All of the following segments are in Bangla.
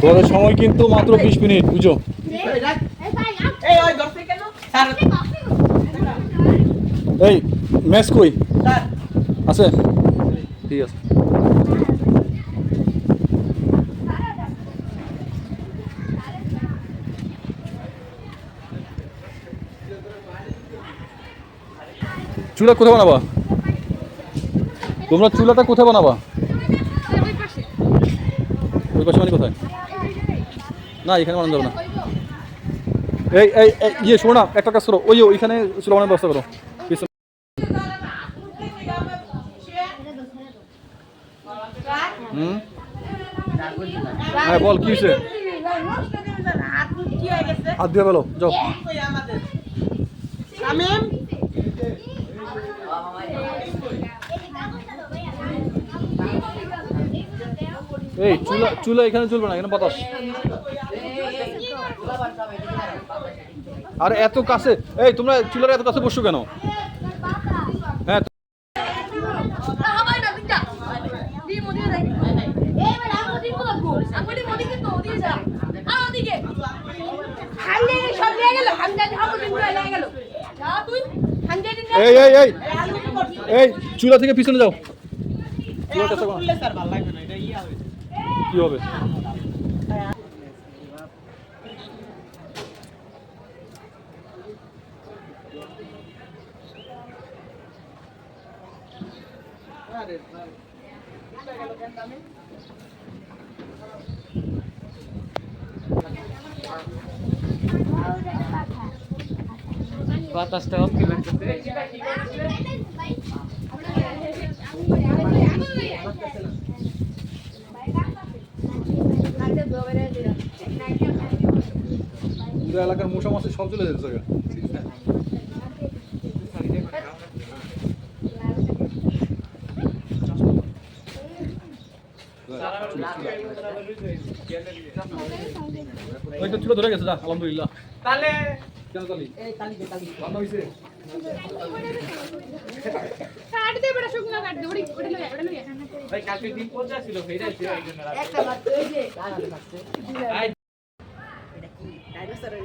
তোমাদের সময় কিন্তু মাত্র বিশ মিনিট বুঝো? এই ওই ধরছে কেন? স্যার। এই ম্যাচ কই? আছে? ঠিক আছে। চুলা কোথায় বানাবা? তোমরা চুলাটা কোথায় বানাবা? ওই পাশে মানে না এখানে বানানো যাবে না। এই এই ইয়ে শোনো না একটা কাজ করো। ওই ওইখানে চুলা বানানোর ব্যবস্থা করো। হুম? হ্যাঁ বল কি হয়েছে? হাত দিয়ে বলো যাও। এই চুলা চুলা এখানে চলবে না এখানে বাতাস। আর এত কাছে এই তোমরা চুলার এত কাছে বসছো কেন? হ্যাঁ এই এই এই এই চুলা থেকে পিছনে যাও। খুললে স্যার বাতাসটা এলাকার মশা মাছি সব চলে যাচ্ছে। ওই তো চুলো ধরে গেছে যা আলহামদুলিল্লাহ। তাহলে কেন তালি? এই তালি দে তালি রান্না হয়েছে ভাই কালকে দিন পৌঁছা ছিল ফেরা ছিল এই জন্য রাত- একটা বাদ ওই যে কানা বাচ্চা আই, এটা কি? ডাইনোসরের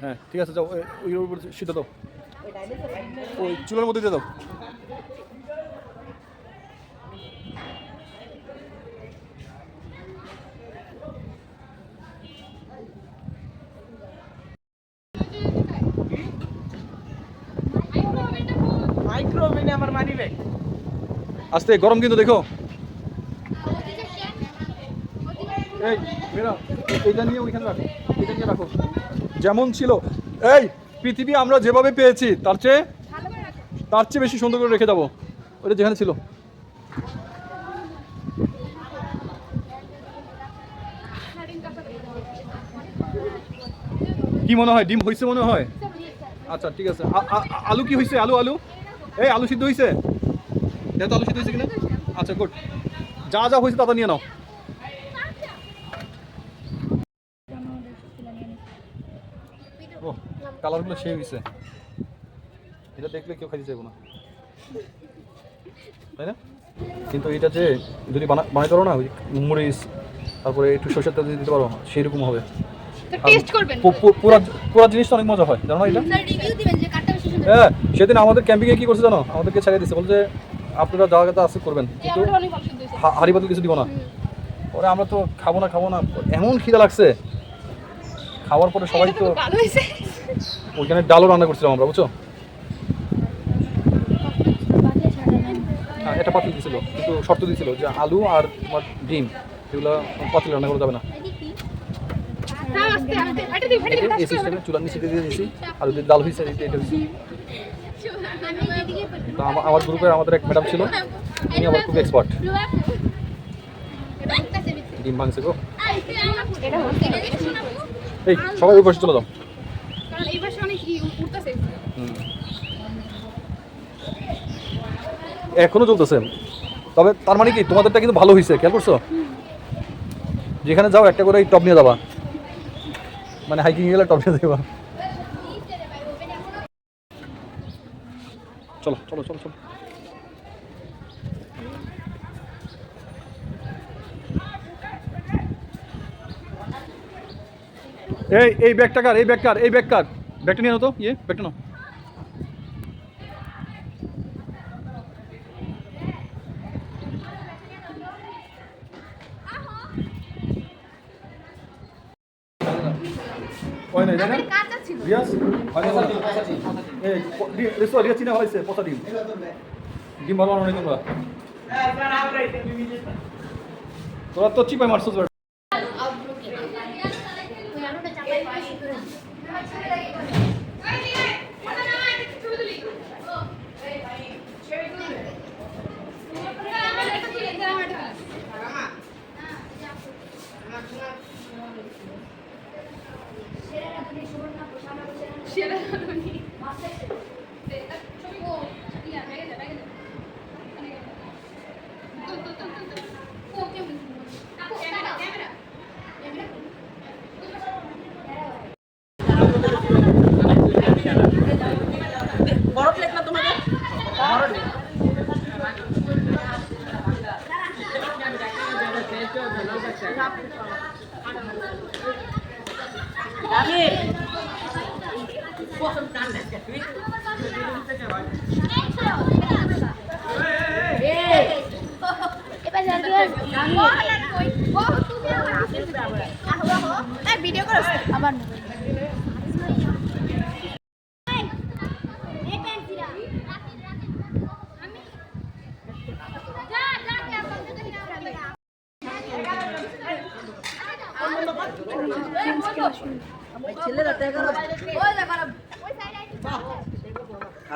হ্যাঁ ঠিক আছে যাও ওই- উপর সিদ্ধ দাও। ওই ওই চুলের মধ্যে দিয়ে দাও। মাইক্রোওভেনে আমার মানি ব্যাগ। আস্তে গরম কিন্তু দেখো। এই মেরা এইটা নিয়ে ওইখানে রাখো। এটা নিয়ে রাখো। যেমন ছিল। এই পৃথিবী আমরা যেভাবে পেয়েছি তার চেয়ে তার চেয়ে বেশি সুন্দর করে রেখে যাব ওটা যেখানে ছিল। কি মনে হয়? ডিম হয়েছে মনে হয়? আচ্ছা ঠিক আছে। আলু কি হয়েছে আলু আলু? এই আলু সিদ্ধ হয়েছে দেখো আলু সিদ্ধ হয়েছে কিনা? আচ্ছা গুড। যা যা হয়েছে তা নিয়ে নাও। ও কালারগুলো সেই হয়েছে এটা দেখলে কেউ খাইতে চাইব না। তাই না? কিন্তু এটা যে যদি বানা বানাইতে পারো না ওই মরিচ তারপরে একটু সরষের তেল যদি দিতে পারো সেই রকম হবে পুরা পুরা জিনিসটা অনেক মজা হয় জানো না এটা স্যার রিভিউ দিবেন যে কাটটা বেশি সুন্দর হ্যাঁ সেদিন আমাদের ক্যাম্পিংয়ে কি করছে জানো? আমাদেরকে ছেড়ে দিচ্ছে বলছে আপনারা যা জায়গাতে আছে করবেন। কিন্তু হাঁড়ি পাতিল কিছু দিব না। ওরে আমরা তো খাব না খাব না। এমন খিদা লাগছে। খাওয়ার পরে সবাই তো ওইখানে ডালও রান্না করছিলাম আমরা বুঝছ? হ্যাঁ এটা পাতিল দিছিল। কিন্তু শর্ত দিছিল যে আলু আর তোমার ডিম এগুলো পাতিল রান্না করা যাবে না। হ্যাঁ এই সিস্টেমে চুলার নিচে দিয়ে দিয়েছি। আর যদি ডাল হয়েছে এটা হয়েছে। তো আমার গ্রুপের আমাদের এক ম্যাডাম ছিল। উনি আমার খুব এক্সপার্ট ডিম ভাঙছে গো। এই, সবাই ওই চলে যাও। এখনও চলতেছে। তবে তার মানে কি, তোমাদেরটা কিন্তু ভালো হয়েছে খেয়াল করছ? যেখানে যাও, একটা করে এই টপ নিয়ে যাবা। মানে হাইকিং গেলে টপ নিয়ে দেবা চলো চলো চলো চলো। এই এই ব্যাগটা কার? এই ব্যাগ কার? এই ব্যাগ কার? ব্যাগটা নিয়ে তো ইয়ে ব্যাগটা নাও। হয় না এই রি- রিসো রিয়াজ চিনা হয়েছে পচা ডিম ডিম ভালো তোরা তো চিপাই মারছো তোরা সেরা ছবি ও ইয়া ব্যাগে দে ব্যাগে দে তো তো তো তো ও কেমন আপু ক্যামেরা ক্যামেরা ক্যামেরা বড় প্লেট না তোমাদের বড় প্লেট। আমি পছন্দ টান না তুই এবার জানতে কই ও তুমি আমার ভিডিও করছ আবার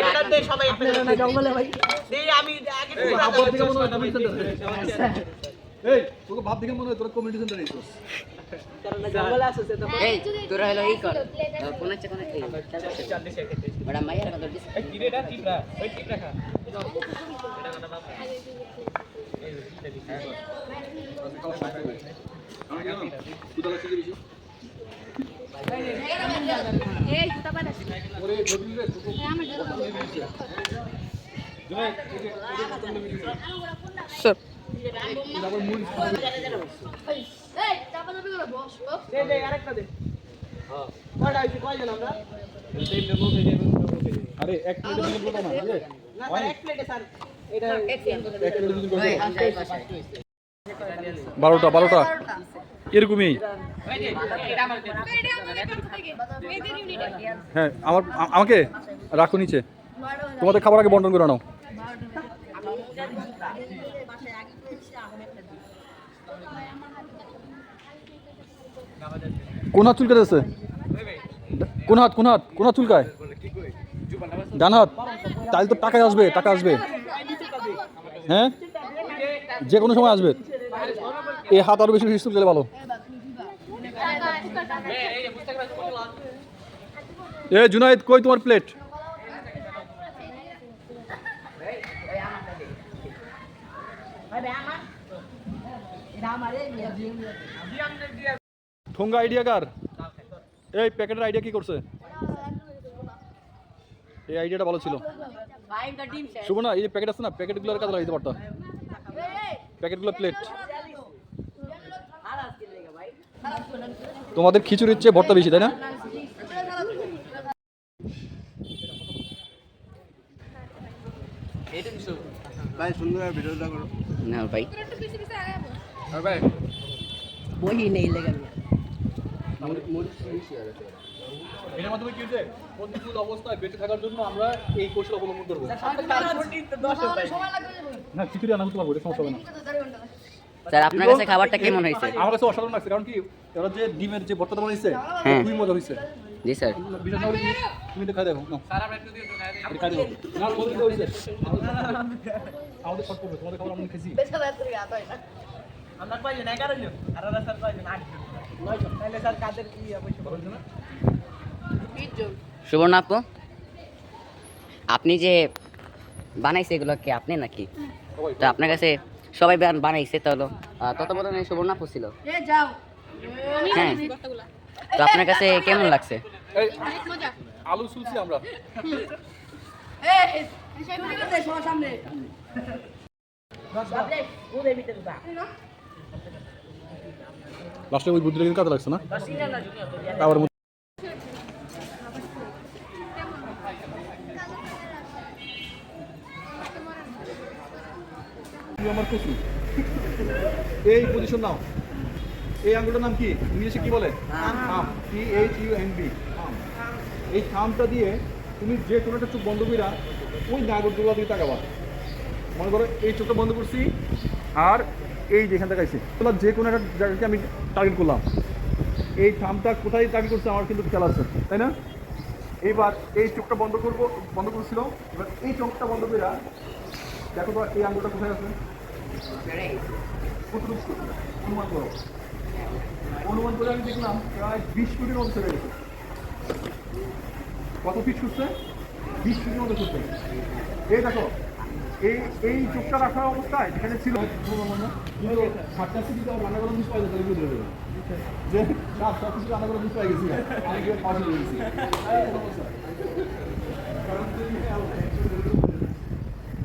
এটা দে সবাই জঙ্গলে ভাই। দে আমি আগে ভাব দেখে মনে হয় এই তোকে ভাব দেখে মনে হয় তোরা কমিউনিটি সেন্টারে আইছস। তো এই তোরা হলো ই কর। কোন হচ্ছে কোন বড় মাইয়ার কত দিস কিরেটা টিপরা ওই টিপরা খা কুদালা শিখে বেশি? এই স্যার আবার মুড়ি এই চাপা চাপি করে বস বস দে দে আরেকটা দে হ্যাঁ কয়টা হইছে কয়জন আমরা আরে এক প্লেটে না বুঝলে না স্যার এক প্লেটে স্যার এটা এক প্লেটে দুটো ওই বলো হামসাই পাশাই বারোটা বারোটা এরকমই হ্যাঁ আমার আমাকে? রাখো নিচে। তোমাদের খাবার আগে বন্টন করে নাও কোন হাত চুলকাতেছে কোন হাত কোন হাত? কোন হাত চুলকায়? ডান হাত? তাহলে তো টাকা আসবে টাকা আসবে। হ্যাঁ? যে কোনো সময় আসবে। এই হাত আরও বেশি বেশি চুলকালে ভালো এই যে পুস্তক রাখো এ জুনাইদ কই তোমার প্লেট ঠোঙ্গা আইডিয়া কার? এই প্যাকেটের আইডিয়া কি করছে? এই আইডিয়াটা ভালো ছিল। শুভ না এই যে প্যাকেট আছে না প্যাকেটগুলোর কাজে লাগাইতে পারতাম প্যাকেটগুলো প্লেট তোমাদের খিচুড়ির চেয়ে ভর্তা বেশি তাই না? ভাই সুন্দর ভিডিওটা করো। না ভাই। ভাই বহি নেই লেগে। এর মাধ্যমে কি হচ্ছে প্রতিকূল অবস্থায় বেঁচে থাকার জন্য আমরা এই কৌশল অবলম্বন করব। না খিচুড়ি আনা করতে পারব এটা সমস্যা হবে না। স্যার আপনার কাছে খাবারটা কেমন হয়েছে? আমার কাছে অসাধারণ লাগছে কারণ কি এরা যে ডিমের যে ভর্তাটা হ্যাঁ। খুবই মজা হয়েছে। জি স্যার। বিশেষ করে তুমি- তো খাই দেখো নাও। আমরা একটু দিয়ে খাই দেখো। না বলতে তো আমাদের শর্ট করবে তোমাদের খাবার আমরা খেয়েছি। আমরা কয়জন? এগারো জন। আর ওরা স্যার কয়জন? আট জন। নয় জন তাহলে স্যার কাদের কি অবশ্য ভালো হয়েছে না সুবর্ণ আপু আপনি যে বানাইছে এগুলো কি আপনি নাকি? তো আপনার কাছে সবাই বান- বানাইছে তো হলো আহ, তত্ত্বাবধানে সুবর্ণ আপু ছিল। হ্যাঁ। তো আপনার কাছে কেমন লাগছে? এই অনেক মজা। আলু সুলছি আমরা। লাস্টে ওই বুদ্ধিটা কিন্তু কাজে লাগছে না? আবার আমার কচু এই পজিশন নাও। এই আঙ্গুলটার নাম কি? ইংলিশে কি বলে? থাম। T H U N B থাম। এই থামটা দিয়ে তুমি যে কোনো একটা চোখ বন্ধ কইরা ওই নাগরদোলা দিয়ে তাকাবা। মনে করো এই চোখটা বন্ধ করছি আর এই যেখান থেকে আইছি। তোমার যে কোনো একটা জায়গাকে আমি টার্গেট করলাম। এই থামটা কোথায় টার্গেট করছে আমার কিন্তু খেয়াল আছে তাই না? এইবার এই চোখটা বন্ধ করব বন্ধ করছিল এবার এই চোখটা বন্ধ করে দেখো তো, এই আঙ্গুলটা কোথায় আছে? অনুমান করো। অনুমান করে আমি দেখলাম প্রায় বিশ ফুটের মতো চলে গেছে। কত ফিট ছুটছে? বিশ ফিটের মতো ছুটছে। এই দেখো, এই এই চোখটা রাখা অবস্থায় যেখানে ছিল। সাতটা সিটি তো রান্না করার বিষয় তাহলে বুঝতে পারবে যে না সব কিছু রান্না করার বিষয় গেছি আমি পাশে তুমি